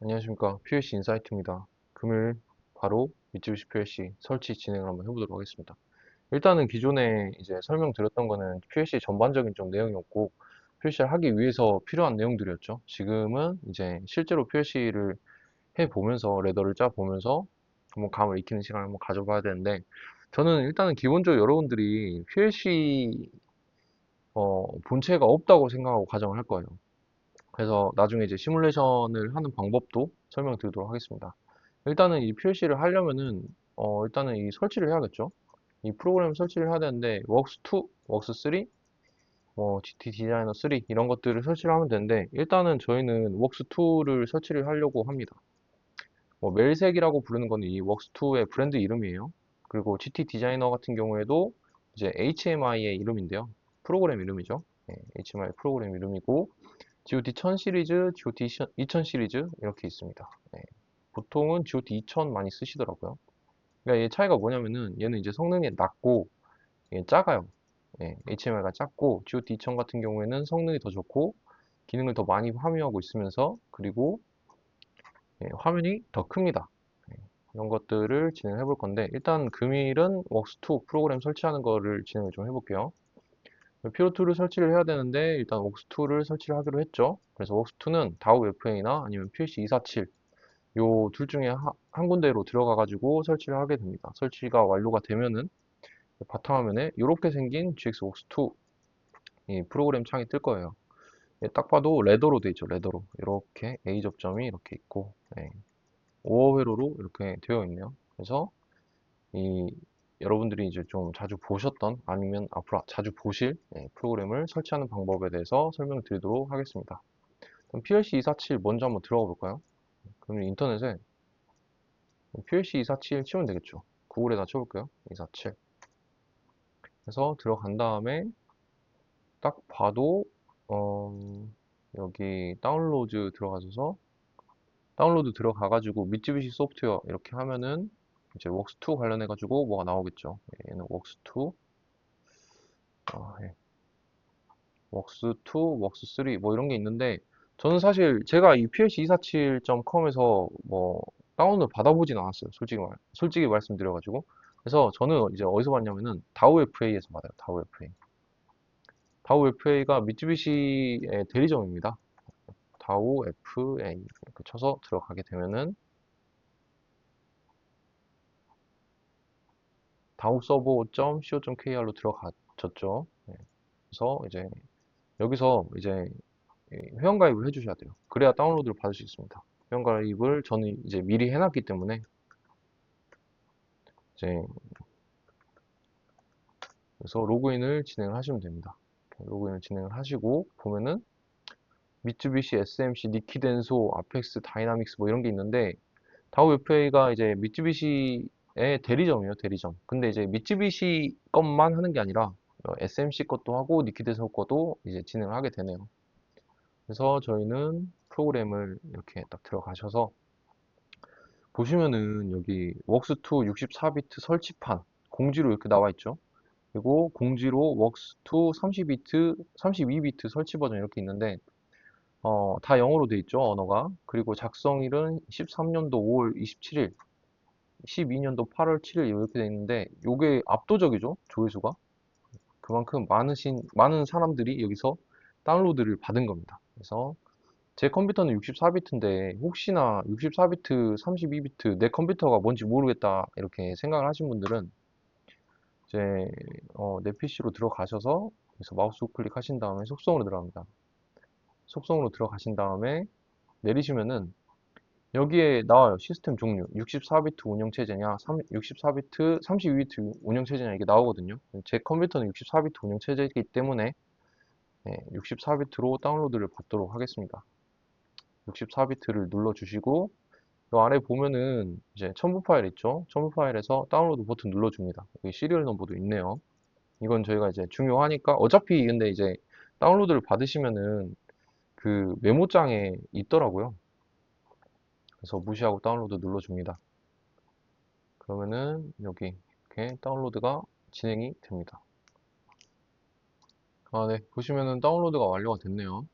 안녕하십니까. PLC 인사이트입니다. 금요일 바로 미쯔비시 PLC 설치 진행을 한번 해보도록 하겠습니다. 일단은 기존에 이제 설명드렸던 거는 PLC 전반적인 좀 내용이었고, PLC를 하기 위해서 필요한 내용들이었죠. 지금은 이제 실제로 PLC를 해보면서, 레더를 짜보면서 한번 감을 익히는 시간을 한번 가져봐야 되는데, 저는 일단은 기본적으로 여러분들이 PLC 어, 본체가 없다고 생각하고 가정을 할 거예요. 그래서 나중에 이제 시뮬레이션을 하는 방법도 설명드리도록 하겠습니다. 일단은 이 PLC를 하려면은 어 일단은 이 설치를 해야겠죠. 이 프로그램 설치를 해야 되는데 웍스2, 웍스3, 뭐 GT 디자이너 3 이런 것들을 설치를 하면 되는데 일단은 저희는 웍스2를 설치를 하려고 합니다. 뭐 멜색이라고 부르는 거는 이 웍스2의 브랜드 이름이에요. 그리고 GT 디자이너 같은 경우에도 이제 HMI의 이름인데요. 프로그램 이름이죠. 네, HMI 프로그램 이름이고 GOT 1000 시리즈, GOT 2000 시리즈 이렇게 있습니다. 네. 보통은 GOT 2000 많이 쓰시더라고요. 그러니까 얘 차이가 뭐냐면은 얘는 이제 성능이 낮고 얘 작아요. 네. HMI가 작고 GOT 2000 같은 경우에는 성능이 더 좋고 기능을 더 많이 함유하고 있으면서 그리고 예, 화면이 더 큽니다. 예, 이런 것들을 진행해 볼 건데 일단 금일은 웍스2 프로그램 설치하는 거를 진행을 좀 해볼게요. 피로2를 설치를 해야 되는데 일단 웍스2를 설치를 하기로 했죠. 그래서 웍스2는 다우 FA나 아니면 PLC 247 요 둘 중에 하, 한 군데로 들어가 가지고 설치를 하게 됩니다. 설치가 완료가 되면은 바탕화면에 이렇게 생긴 GX 웍스2 이 프로그램 창이 뜰 거예요. 예, 딱 봐도 레더로 돼 있죠. 레더로 이렇게 A 접점이 이렇게 있고 네. 5호 회로로 이렇게 되어 있네요. 그래서 이 여러분들이 이제 좀 자주 보셨던 아니면 앞으로 자주 보실 예, 프로그램을 설치하는 방법에 대해서 설명드리도록 하겠습니다. 그럼 PLC 247 먼저 한번 들어가 볼까요? 그러면 인터넷에 PLC 247 치면 되겠죠. 구글에다 쳐볼까요? 247. 그래서 들어간 다음에 딱 봐도 어, 여기 다운로드 들어가셔서 다운로드 들어가가지고 미쯔비시 소프트웨어 이렇게 하면은 이제 웍스2 관련해가지고 뭐가 나오겠죠. 예, 얘는 웍스2, 아, 예. 웍스2, 웍스3 뭐 이런 게 있는데 저는 사실 제가 이 plc247.com에서 뭐 다운을 받아보진 않았어요. 솔직히 말, 솔직히 말씀드려가지고. 그래서 저는 이제 어디서 봤냐면은 다우 FA에서 받아요. 다우 FA. 다우 FA가 미쯔비시의 대리점입니다. 다우 FA 이렇게 쳐서 들어가게 되면은 다우서버.co.kr로 들어가졌죠. 네. 그래서 이제 여기서 이제 회원가입을 해주셔야 돼요. 그래야 다운로드를 받을 수 있습니다. 회원가입을 저는 이제 미리 해놨기 때문에 이제 그래서 로그인을 진행을 하시면 됩니다. 로그인을 진행을 하시고 보면은 미쯔비시, SMC, 니키덴소, 아펙스, 다이나믹스 뭐 이런 게 있는데 다우 FA가 이제 미쯔비시 의 대리점이에요, 대리점. 근데 이제 미쯔비시 것만 하는 게 아니라 SMC 것도 하고 니키드소 것도 이제 진행을 하게 되네요. 그래서 저희는 프로그램을 이렇게 딱 들어가셔서 보시면은 여기 웍스2 64비트 설치판 공지로 이렇게 나와 있죠. 그리고 공지로 웍스2 30비트, 32비트 설치 버전 이렇게 있는데 어, 다 영어로 돼 있죠, 언어가. 그리고 작성일은 13년도 5월 27일 12년도 8월 7일 이렇게 돼 있는데 이게 압도적이죠 조회수가? 그만큼 많으신 많은 사람들이 여기서 다운로드를 받은 겁니다. 그래서 제 컴퓨터는 64비트인데 혹시나 64비트 32비트 내 컴퓨터가 뭔지 모르겠다 이렇게 생각을 하신 분들은 이제 어, 내 PC로 들어가셔서 그래서 마우스 우클릭 하신 다음에 속성으로 들어갑니다. 속성으로 들어가신 다음에 내리시면은 여기에 나와요. 시스템 종류. 64비트 운영체제냐, 64비트, 32비트 운영체제냐 이게 나오거든요. 제 컴퓨터는 64비트 운영체제이기 때문에 64비트로 다운로드를 받도록 하겠습니다. 64비트를 눌러주시고 이 아래 보면은 이제 첨부 파일 있죠? 첨부 파일에서 다운로드 버튼 눌러줍니다. 여기 시리얼 넘버도 있네요. 이건 저희가 이제 중요하니까 어차피 근데 이제 다운로드를 받으시면은 그 메모장에 있더라고요. 그래서 무시하고 다운로드 눌러줍니다. 그러면은 여기 이렇게 다운로드가 진행이 됩니다. 아, 네. 보시면은 다운로드가 완료가 됐네요.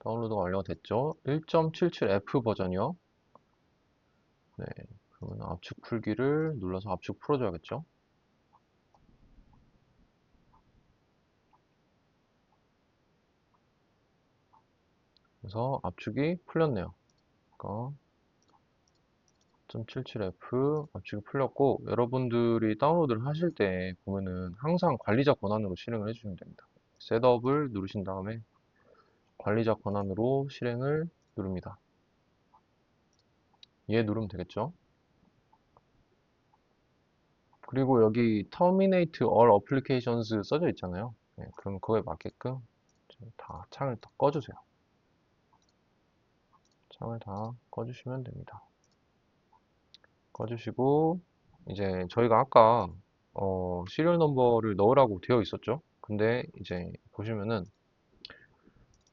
다운로드가 완료가 됐죠. 1.77F 버전이요. 네, 그러면 압축 풀기를 눌러서 압축 풀어줘야겠죠. 그래서 압축이 풀렸네요. 그러니까 1.77F 압축이 풀렸고 여러분들이 다운로드를 하실 때 보면은 항상 관리자 권한으로 실행을 해주시면 됩니다. 셋업을 누르신 다음에 관리자 권한으로 실행을 누릅니다. 얘 누르면 되겠죠? 그리고 여기 Terminate All Applications 써져 있잖아요. 네, 그럼 그거에 맞게끔 다 창을 다 꺼주세요. 창을 다 꺼주시면 됩니다. 꺼주시고 이제 저희가 아까 어, 시리얼 넘버를 넣으라고 되어 있었죠. 근데 이제 보시면은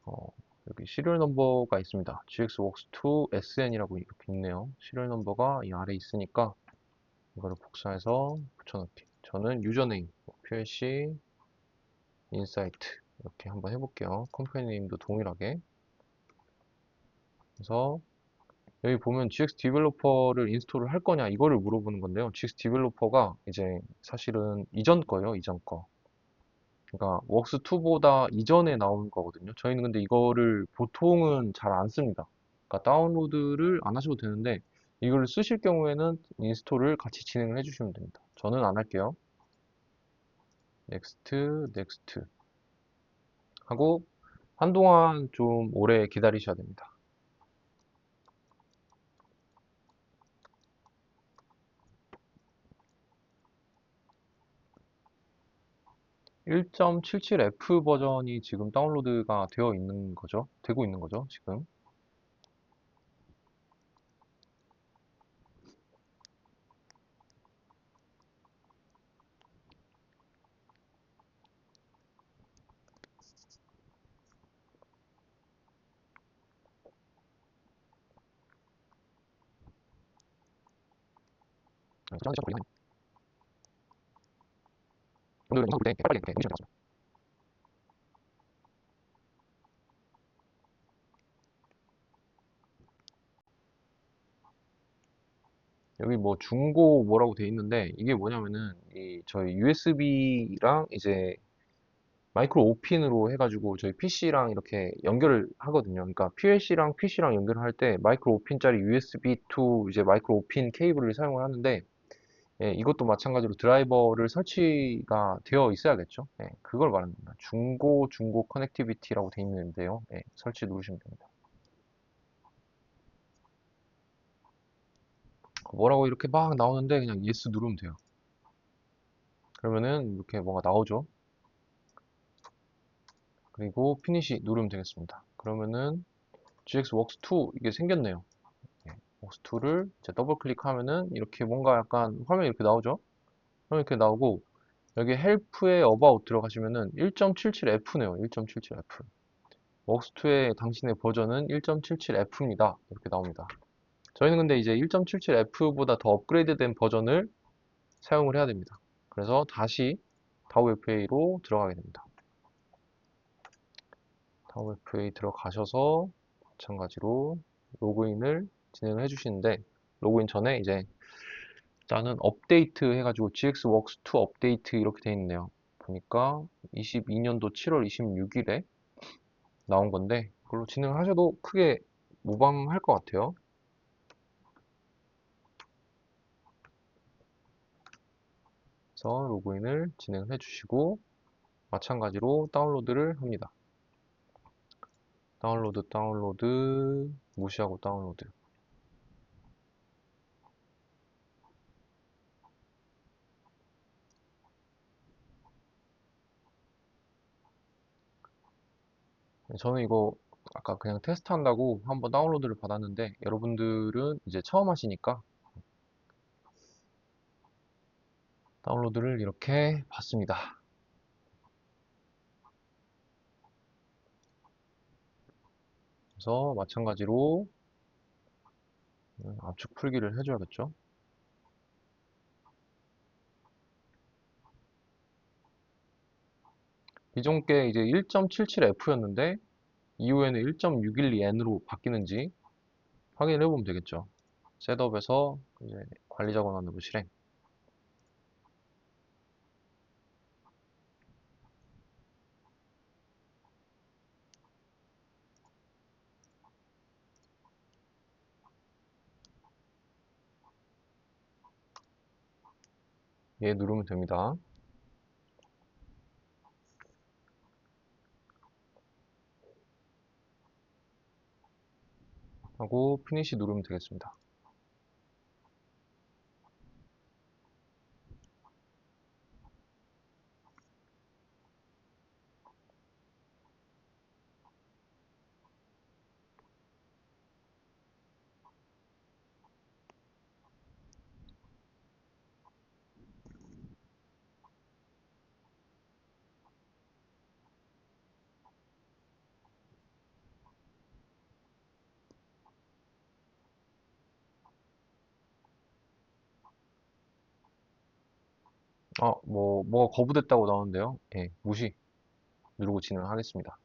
어, 여기 시리얼 넘버가 있습니다. gxworks2 sn이라고 이렇게 있네요. 시리얼 넘버가 이 아래 있으니까 이거를 복사해서 붙여넣기. 저는 유저네임, plc, insight 이렇게 한번 해볼게요. 컴퍼니 네임도 동일하게. 그래서 여기 보면 GX 디벨로퍼를 인스톨을 할 거냐 이거를 물어보는 건데요. GX 디벨로퍼가 이제 사실은 이전 거예요. 이전 거. 그러니까 웍스2보다 이전에 나온 거거든요. 저희는 근데 이거를 보통은 잘 안 씁니다. 그러니까 다운로드를 안 하셔도 되는데 이걸 쓰실 경우에는 인스톨을 같이 진행을 해주시면 됩니다. 저는 안 할게요. 넥스트, 넥스트 하고 한동안 좀 오래 기다리셔야 됩니다. 1.77F 버전이 지금 다운로드가 되어 있는 거죠. 되고 있는 거죠, 지금. 오늘은 영상 볼때 빨리 이렇게 오디션을 나왔습니다. 여기 뭐 중고 뭐라고 돼 있는데 이게 뭐냐면은 이 저희 USB랑 이제 마이크로 오핀으로 해가지고 저희 PC랑 이렇게 연결을 하거든요. 그러니까 PLC랑 PC랑 연결을 할 때 마이크로 오핀짜리 USB to 이제 마이크로 오핀 케이블을 사용을 하는데 예, 이것도 마찬가지로 드라이버를 설치가 되어 있어야겠죠. 예, 그걸 말합니다. 중고, 중고 커넥티비티라고 되어 있는데요. 예, 설치 누르시면 됩니다. 뭐라고 이렇게 막 나오는데 그냥 yes 누르면 돼요. 그러면은 이렇게 뭐가 나오죠. 그리고 피니시 누르면 되겠습니다. 그러면은 GXWorks2 이게 생겼네요. 옥스2를 더블 클릭하면은 이렇게 뭔가 약간 화면이 이렇게 나오죠? 화면이 이렇게 나오고 여기 헬프에 어바웃 들어가시면은 1.77F네요. 1.77F. 웍스2의 당신의 버전은 1.77F입니다. 이렇게 나옵니다. 저희는 근데 이제 1.77F보다 더 업그레이드된 버전을 사용을 해야 됩니다. 그래서 다시 다우 FA로 들어가게 됩니다. 다우 FA 들어가셔서 마찬가지로 로그인을 진행을 해주시는데 로그인 전에 이제 나는 업데이트 해가지고 GXWorks2 업데이트 이렇게 돼 있네요. 보니까 22년도 7월 26일에 나온 건데 그걸로 진행을 하셔도 크게 무방할 것 같아요. 그래서 로그인을 진행해 주시고 마찬가지로 다운로드를 합니다. 다운로드 다운로드 무시하고 다운로드 저는 이거 아까 그냥 테스트 한다고 한번 다운로드를 받았는데 여러분들은 이제 처음 하시니까 다운로드를 이렇게 받습니다. 그래서 마찬가지로 압축 풀기를 해줘야겠죠. 기존 게 이제 1.77F였는데 이후에는 1.612n으로 바뀌는지 확인을 해보면 되겠죠. 셋업에서 이제 관리 작업안으로 실행. 얘 누르면 됩니다. 하고 피니시 누르면 되겠습니다. 아, 뭐, 뭐가 거부됐다고 나오는데요. 예, 무시 누르고 진행하겠습니다.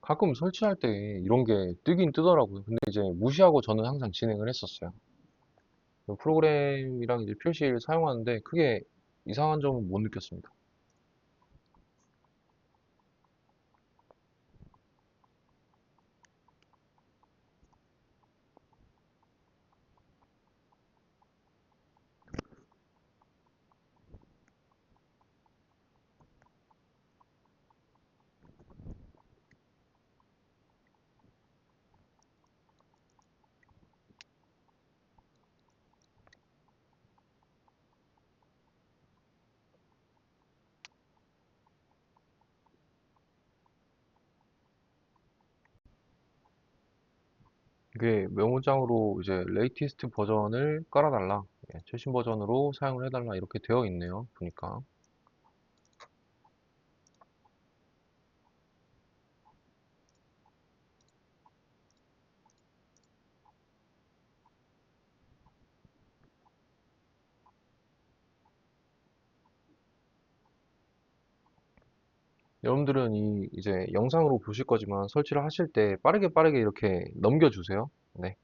가끔 설치할 때 이런 게 뜨긴 뜨더라고요. 근데 이제 무시하고 저는 항상 진행을 했었어요. 프로그램이랑 이제 표시를 사용하는데 크게 이상한 점은 못 느꼈습니다. 이게 메모장으로 이제 레이티스트 버전을 깔아달라. 예, 최신 버전으로 사용을 해달라. 이렇게 되어 있네요. 보니까. 여러분들은 이 이제 영상으로 보실 거지만 설치를 하실 때 빠르게 빠르게 이렇게 넘겨주세요. 네.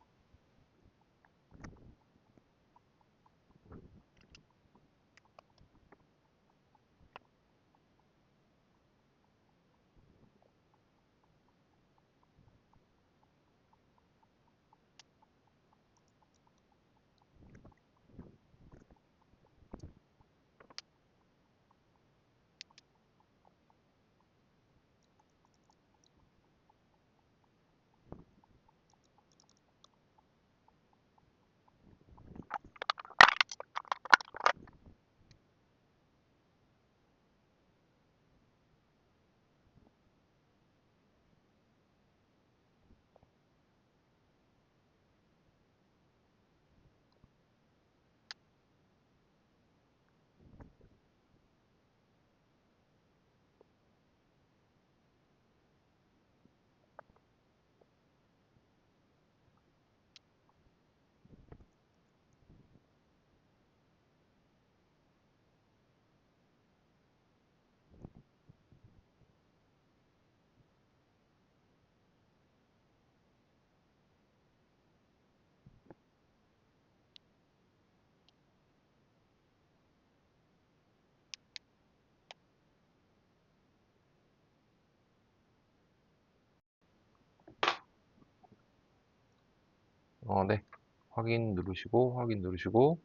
어, 네. 확인 누르시고, 확인 누르시고,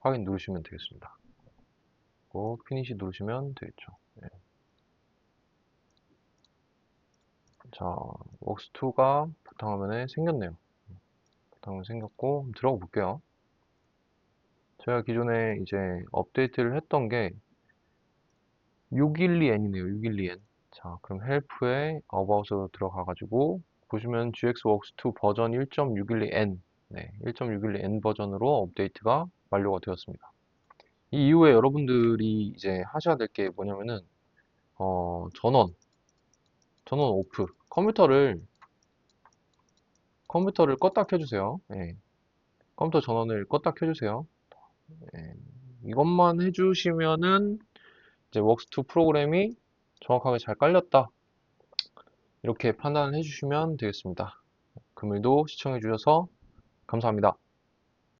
확인 누르시면 되겠습니다. 그리고 피니시 누르시면 되겠죠. 네. 자, 웍스2가 바탕화면에 생겼네요. 바탕화면 생겼고, 들어가 볼게요. 제가 기존에 이제 업데이트를 했던 게 612n이네요. 612n. 자, 그럼 헬프에 about으로 들어가가지고 보시면 GXWorks2 버전 1.612n, 네, 1.612n 버전으로 업데이트가 완료가 되었습니다. 이 이후에 여러분들이 이제 하셔야 될 게 뭐냐면은 어, 전원, 전원 오프, 컴퓨터를 컴퓨터를 껐다 켜주세요. 예. 컴퓨터 전원을 껐다 켜주세요. 예. 이것만 해주시면은 이제 웍스2 프로그램이 정확하게 잘 깔렸다. 이렇게 판단을 해주시면 되겠습니다. 금일도 시청해주셔서 감사합니다.